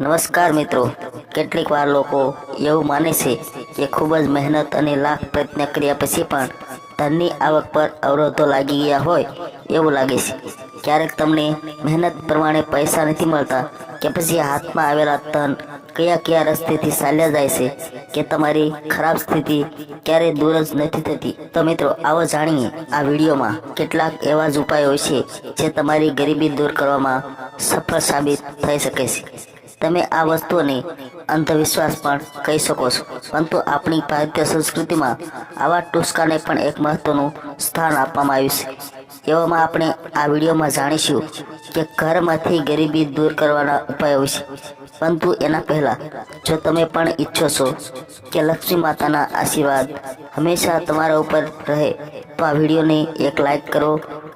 નમસ્કાર મિત્રો. કેટલીક વાર લોકો એવું માને છે કે ખૂબ જ મહેનત અને લાખ પ્રયત્ન કર્યા પછી પણ ધનની આવક પર અવરોધો લાગી ગયા હોય એવું લાગે છે. ક્યારેક તમને મહેનત પ્રમાણે પૈસા નથી મળતા કે પછી હાથમાં આવેલા ધન કયા કયા રસ્તેથી ચાલ્યા જાય છે કે તમારી ખરાબ સ્થિતિ ક્યારેય દૂર જ નથી થતી. તો મિત્રો, આવો જાણીએ આ વિડીયોમાં કેટલાક એવા જ ઉપાયો છે જે તમારી ગરીબી દૂર કરવામાં સફળ સાબિત થઈ શકે છે. તમે આ વસ્તુઓને અંધવિશ્વાસ પણ કહી શકો છો. પરંતુ આપણી ભારતીય સંસ્કૃતિમાં આવા ટુસ્કાને પણ એક મહત્વનું સ્થાન આપવામાં આવ્યું છે. એવામાં આપણે આ વિડીયોમાં જાણીશું કે ઘરમાંથી ગરીબી દૂર કરવાના ઉપાયો વિશે. પરંતુ એના પહેલાં, જો તમે પણ ઈચ્છો છો કે લક્ષ્મી માતાના આશીર્વાદ હંમેશા તમારા ઉપર રહે, તો આ વિડીયોને એક લાઈક કરો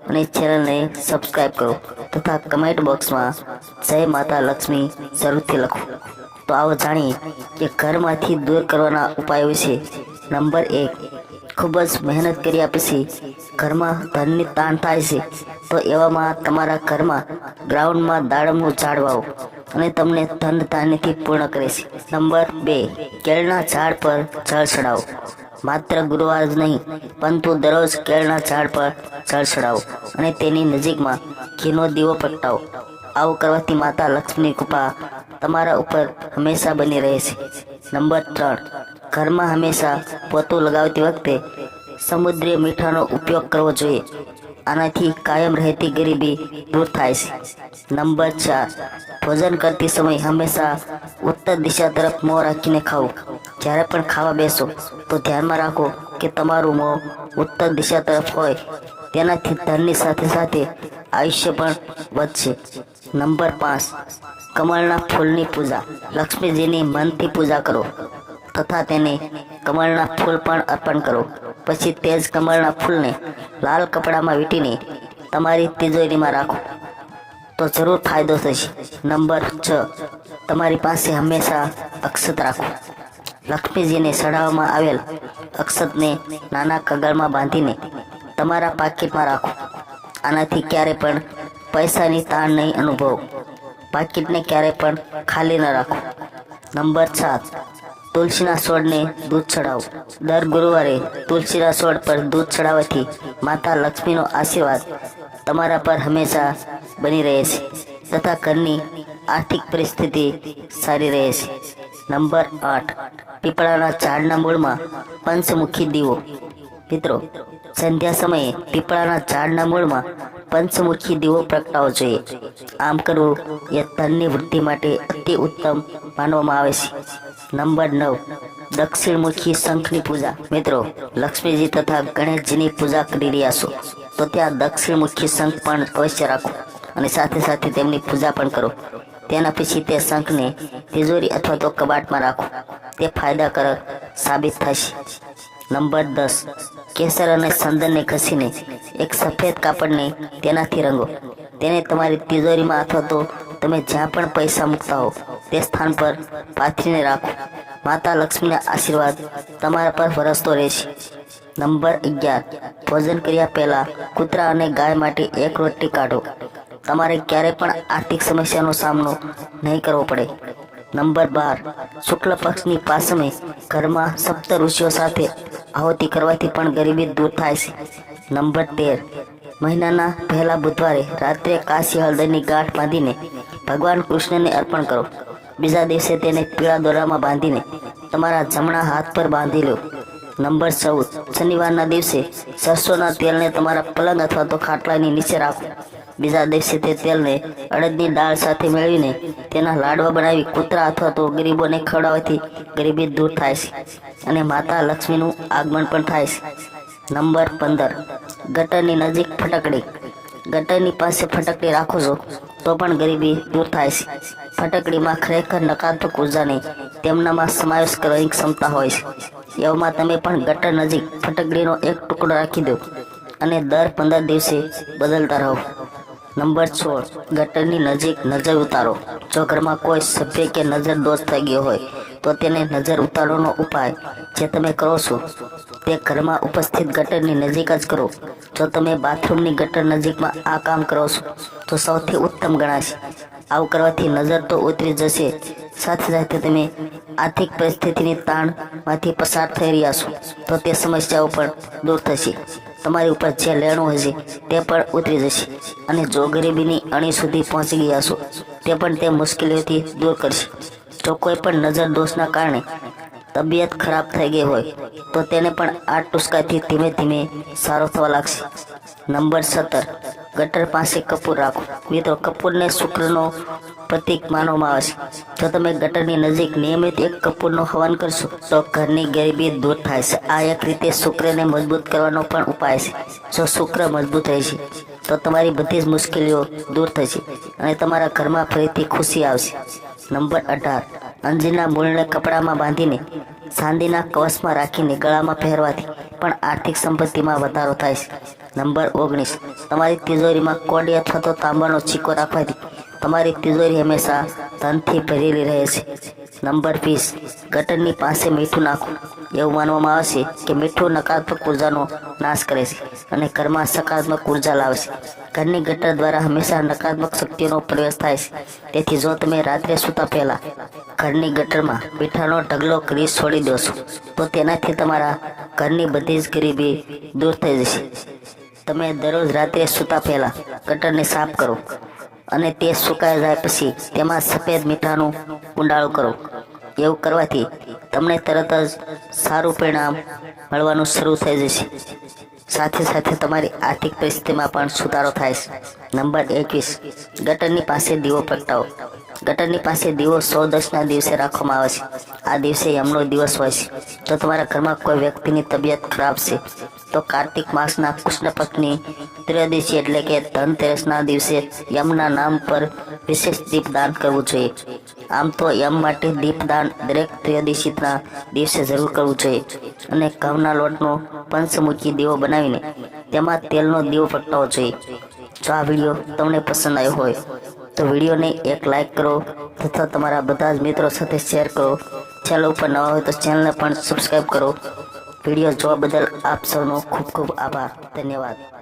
અને ચેનલને સબસ્ક્રાઈબ કરો તથા કમેન્ટ બોક્સમાં જય માતા લક્ષ્મી જરૂરથી લખો. તો આવો જાણીએ કે ઘરમાંથી દૂર કરવાના ઉપાયો વિશે નંબર એક, ખૂબ જ મહેનત કર્યા પછી ઘરમાં ધનની તાણ થાય છે. તો એવામાં તમારા ઘરમાં ગ્રાઉન્ડમાં દાડમનું ઝાડ વાવો અને તમને ધન ધાન્યથી પૂર્ણ કરે છે. નંબર બે, કેળના ઝાડ પર જળ ચડાવો. માત્ર ગુરુવાર જ નહીં, પરંતુ દરરોજ કેળના ઝાડ પર જળ ચડાવો અને તેની નજીકમાં ઘીનો દીવો પ્રગટાવો. આવું કરવાથી માતા લક્ષ્મીની કૃપા તમારા ઉપર હંમેશા બની રહે છે. નંબર ત્રણ, ઘરમાં હંમેશા પોતું લગાવતી વખતે સમુદ્રી મીઠાનો ઉપયોગ કરવો જોઈએ. આનાથી કાયમ રહેતી ગરીબી દૂર થાય છે. નંબર ચાર, ભોજન કરતી સમય હંમેશા ઉત્તર દિશા તરફ મોં રાખીને ખાવું. જ્યારે પણ ખાવા બેસો, તો ધ્યાનમાં રાખો કે તમારું મોં ઉત્તર દિશા તરફ હોય. તેનાથી ધનની સાથે સાથે આયુષ્ય પણ વધશે. નંબર પાંચ, કમળના ફૂલની પૂજા. લક્ષ્મીજીની મનથી પૂજા કરો તથા તેને કમળના ફૂલ પણ અર્પણ કરો. પછી તે જ કમળના ફૂલને લાલ કપડામાં વીંટીને તમારી તિજોરીમાં રાખો. તો જરૂર ફાયદો થશે. નંબર છ, તમારી પાસે હંમેશા અક્ષત રાખો. લક્ષ્મીજીને ચડાવવામાં આવેલ અક્ષતને નાના કગળમાં બાંધીને તમારા પાકીટમાં રાખો. આનાથી ક્યારે પણ પૈસાની તાણ નહીં અનુભવો. પાકીટને ક્યારે પણ ખાલી ન રાખો. નંબર સાત, તુલસીના છોડને દૂધ ચડાવો દર ગુરુવારે તુલસીના છોડ પર દૂધ ચડાવવાથી માતા લક્ષ્મીનો આશીર્વાદ તમારા પર હંમેશા બની રહે છે તથા ઘરની આર્થિક પરિસ્થિતિ સારી રહે છે. નંબર આઠ. પીપળાના ઝાડના મૂળમાં પંચમુખી દીવો. મિત્રો, સંધ્યા સમયે પીપળાના ઝાડના મૂળમાં પંચમુખી દીવો પ્રગટાવવો જોઈએ. આમ કરવું એ ધનની વૃદ્ધિ માટે અતિ ઉત્તમ માનવામાં આવે છે. નંબર નવ. દક્ષિણમુખી શંખની પૂજા. મિત્રો, લક્ષ્મીજી તથા ગણેશજીની પૂજા કરી રહ્યા છો. તો ત્યાં દક્ષિણમુખી શંખ પણ અવશ્ય રાખો અને સાથે સાથે તેમની પૂજા પણ કરો. તેના પછી તે શંખને તિજોરી અથવા તો કબાટમાં રાખો. તે ફાયદાકારક સાબિત થશે. નંબર દસ. કેસર અને સંદનને ઘસીને એક સફેદ કાપડને તેનાથી રંગો. તેને તમારી તિજોરીમાં અથવા તો તમે જ્યાં પણ પૈસા મૂકતા હો, તે સ્થાન પર પાથરીને રાખો. માતા લક્ષ્મીના આશીર્વાદ તમારા પર વરસતો રહેશે. નંબર અગિયાર. ભોજન કર્યા પહેલાં કૂતરા અને ગાય માટે એક રોટલી કાઢો. તમારે ક્યારેય પણ આર્થિક સમસ્યાનો સામનો નહીં કરવો પડે. નંબર બાર, શુક્લ પક્ષની પાસમે ઘરમાં સપ્ત ઋષિઓ સાથે આહુતિ કરવાથી પણ ગરીબી દૂર થાય છે. નંબર તેર, મહિનાના પહેલા બુધવારે રાત્રે કાશી હળદરની ગાંઠ બાંધીને ભગવાન કૃષ્ણને અર્પણ કરો. બીજા દિવસે તેને પીળા દોરામાં બાંધીને તમારા જમણા હાથ પર બાંધી લો. નંબર ચૌદ, શનિવારના દિવસે સરસોના તેલને તમારા પલંગ અથવા તો ખાટલાની નીચે રાખો. બીજા દિવસે તે તેલને અડદની દાળ સાથે મેળવીને તેના લાડવા બનાવી કૂતરા અથવા તો ગરીબોને ખવડાવવાથી ગરીબી દૂર થાય છે અને માતા લક્ષ્મીનું આગમન પણ થાય છે. નંબર પંદર. ગટરની નજીક ફટકડી. ગટરની પાસે ફટકડી રાખો છો તો પણ ગરીબી દૂર થાય છે. ફટકડીમાં ખરેખર નકારાત્મક ઉર્જાને તેમનામાં સમાવેશ કરવાની ક્ષમતા હોય છે. એવામાં તમે પણ ગટર નજીક ફટકડીનો એક ટુકડો રાખી દો અને દર પંદર દિવસે બદલતા રહો. નંબર છોડ, ગટરની નજીક નજર ઉતારો. જો ઘરમાં કોઈ સભ્ય કે નજર દોષ થઈ ગયો હોય, તો તેને નજર ઉતારવાનો ઉપાય જે તમે કરો છો, તે ઘરમાં ઉપસ્થિત ગટરની નજીક જ કરો. જો તમે બાથરૂમની ગટર નજીકમાં આ કામ કરો છો, તો સૌથી ઉત્તમ ગણાશે. આવું કરવાથી નજર તો ઉતરી જશે. સાથે સાથે તમે આર્થિક પરિસ્થિતિની તાણમાંથી પસાર થઈ રહ્યા છો, તો તે સમસ્યાઓ પણ દૂર થશે. તમારી ઉપર જે લેણું હશે તે પણ ઉતરી જશે અને જો ગરીબીની અણી સુધી પહોંચી ગયા છો તે પણ તે મુશ્કેલીઓથી દૂર કરશે. જો કોઈ પણ નજર દોષના કારણે તબિયત ખરાબ થઈ ગઈ હોય, તો તેને પણ આ ટુસ્કાથી ધીમે ધીમે સારો થવા લાગશે. નંબર સત્તર, ગટર પાસે કપૂર રાખો. મિત્રો, કપૂરને શુક્રનો પ્રતીક માનવામાં આવે છે. જો તમે ગટરની નજીક નિયમિત એક કપૂરનું હવન કરશો, તો ઘરની ગરીબી દૂર થાય છે. આ એક રીતે શુક્રને મજબૂત કરવાનો પણ ઉપાય છે. જો શુક્ર મજબૂત રહેશે તો તમારી બધી જ મુશ્કેલીઓ દૂર થશે અને તમારા ઘરમાં ફરીથી ખુશી આવશે. નંબર અઢાર અંજીરના મૂળને કપડામાં બાંધીને સાંદીના કવચમાં રાખીને ગળામાં પહેરવાથી પણ આર્થિક સંપત્તિમાં વધારો થાય છે. નંબર ઓગણીસ. તમારી તિજોરીમાં કોડી અથવા તો તાંબાનો ચીકો રાખવાથી તમારી તિજોરી હંમેશા ધનથી ભરેલી રહે છે. નંબર વીસ. ગટરની પાસે મીઠું નાખવું. એવું માનવામાં આવે છે કે મીઠું નકારાત્મક ઉર્જાનો નાશ કરે છે અને ઘરમાં સકારાત્મક ઊર્જા લાવે છે. ઘરની ગટર દ્વારા હંમેશા નકારાત્મક શક્તિઓનો પ્રવેશ થાય છે. તેથી જો તમે રાત્રે સૂતા પહેલા ઘરની ગટરમાં મીઠાનો ઢગલો કરી છોડી દો તો તેનાથી તમારા ઘરની બધી જ ગરીબી દૂર થઈ જશે. તમે દરરોજ રાત્રે સૂતા પહેલા ગટરને સાફ કરો અને તે સુકાઈ જાય પછી તેમાં સફેદ મીઠાનું ઊંડાળું કરો. એવું કરવાથી તમને તરત જ સારું પરિણામ મળવાનું શરૂ થઈ જશે. સાથે સાથે તમારી આર્થિક પરિસ્થિતિમાં પણ સુધારો થાય છે. નંબર એકવીસ, ગટરની પાસે દીવો પ્રગટાવો. ગટરની પાસે દીવો સો દસના દિવસે રાખવામાં આવે છે. આ દિવસે યમનો દિવસ હોય છે. તો તમારા ઘરમાં કોઈ વ્યક્તિની તબિયત ખરાબ છે, તો કાર્તિક માસના કૃષ્ણ પક્ષની ત્રયોદશી એટલે કે ધનતેરસના દિવસે યમના નામ પર વિશેષ દીપદાન કરવું જોઈએ. આમ તો યમ માટે દીપદાન દરેક ત્રયોદશીના દિવસે જરૂર કરવું જોઈએ અને ઘઉંના લોટનો પંચમુખી દીવો બનાવીને તેમાં તેલનો દીવો પ્રગટાવવો જોઈએ. જો આ વીડિયો તમને પસંદ આવ્યો હોય તો વિડીયોને એક લાઇક કરો તથા તમારા બધા જ મિત્રો સાથે શેર કરો. ચેનલ ઉપર નવા હોય તો ચેનલને પણ સબસ્ક્રાઈબ કરો. વીડિયો જોવા બદલ આપ સૌનો ખૂબ ખૂબ આભાર. ધન્યવાદ.